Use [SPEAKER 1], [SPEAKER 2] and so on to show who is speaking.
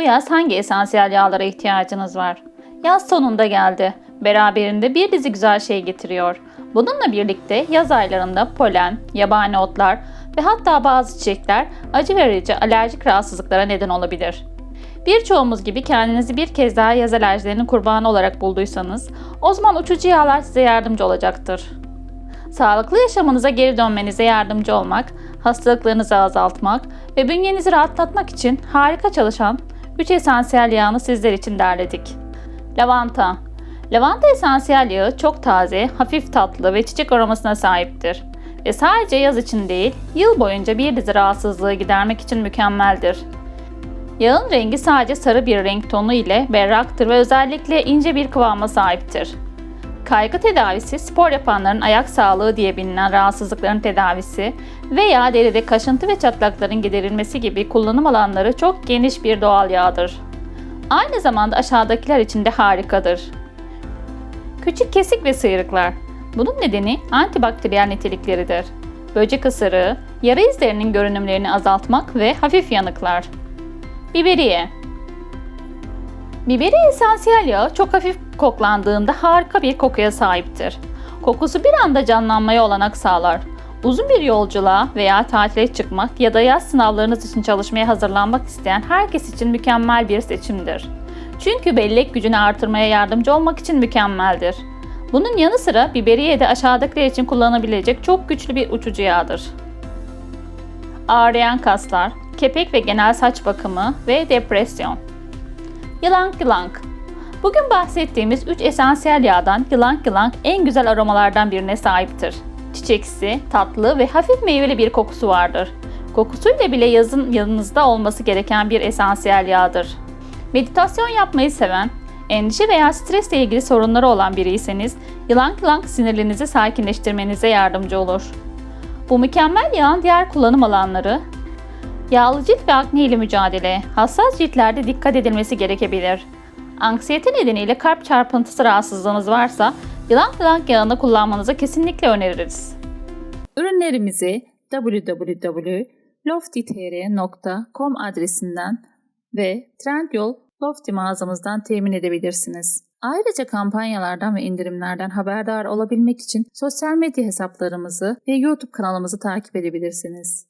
[SPEAKER 1] Bu yaz hangi esansiyel yağlara ihtiyacınız var? Yaz sonunda geldi. Beraberinde bir dizi güzel şey getiriyor. Bununla birlikte yaz aylarında polen, yabani otlar ve hatta bazı çiçekler acı verici alerjik rahatsızlıklara neden olabilir. Birçoğumuz gibi kendinizi bir kez daha yaz alerjilerinin kurbanı olarak bulduysanız, o zaman uçucu yağlar size yardımcı olacaktır. Sağlıklı yaşamınıza geri dönmenize yardımcı olmak, hastalıklarınızı azaltmak ve bünyenizi rahatlatmak için harika çalışan 3 esansiyel yağını sizler için derledik. Lavanta Lavanta esansiyel yağı çok taze, hafif tatlı ve çiçek aromasına sahiptir. Ve sadece yaz için değil, yıl boyunca bir dizi rahatsızlığı gidermek için mükemmeldir. Yağın rengi sadece sarı bir renk tonu ile berraktır ve özellikle ince bir kıvama sahiptir. Kaygı tedavisi, spor yapanların ayak sağlığı diye bilinen rahatsızlıkların tedavisi veya deride kaşıntı ve çatlakların giderilmesi gibi kullanım alanları çok geniş bir doğal yağdır. Aynı zamanda aşağıdakiler için de harikadır. Küçük kesik ve sıyrıklar. Bunun nedeni antibakteriyel nitelikleridir. Böcek ısırığı, yara izlerinin görünümlerini azaltmak ve hafif yanıklar. Biberiye Biberiye esansiyel yağı çok hafif koklandığında harika bir kokuya sahiptir. Kokusu bir anda canlanmaya olanak sağlar. Uzun bir yolculuğa veya tatile çıkmak ya da yaz sınavlarınız için çalışmaya hazırlanmak isteyen herkes için mükemmel bir seçimdir. Çünkü bellek gücünü artırmaya yardımcı olmak için mükemmeldir. Bunun yanı sıra biberiye de aşağıdakiler için kullanılabilecek çok güçlü bir uçucu yağdır. Ağrıyan kaslar, kepek ve genel saç bakımı ve depresyon. Yılank yılank. Bugün bahsettiğimiz 3 esansiyel yağdan yılank yılank en güzel aromalardan birine sahiptir. Çiçeksi, tatlı ve hafif meyveli bir kokusu vardır. Kokusuyla bile yazın yanınızda olması gereken bir esansiyel yağdır. Meditasyon yapmayı seven, endişe veya stresle ilgili sorunları olan biriyseniz yılank yılank sinirlerinizi sakinleştirmenize yardımcı olur. Bu mükemmel yağın diğer kullanım alanları Yağlı cilt ve akne ile mücadele, hassas ciltlerde dikkat edilmesi gerekebilir. Anksiyete nedeniyle kalp çarpıntısı rahatsızlığınız varsa yılan yılan yağını kullanmanızı kesinlikle öneririz. Ürünlerimizi www.loftitr.com adresinden ve Trendyol Lofty mağazamızdan temin edebilirsiniz. Ayrıca kampanyalardan ve indirimlerden haberdar olabilmek için sosyal medya hesaplarımızı ve YouTube kanalımızı takip edebilirsiniz.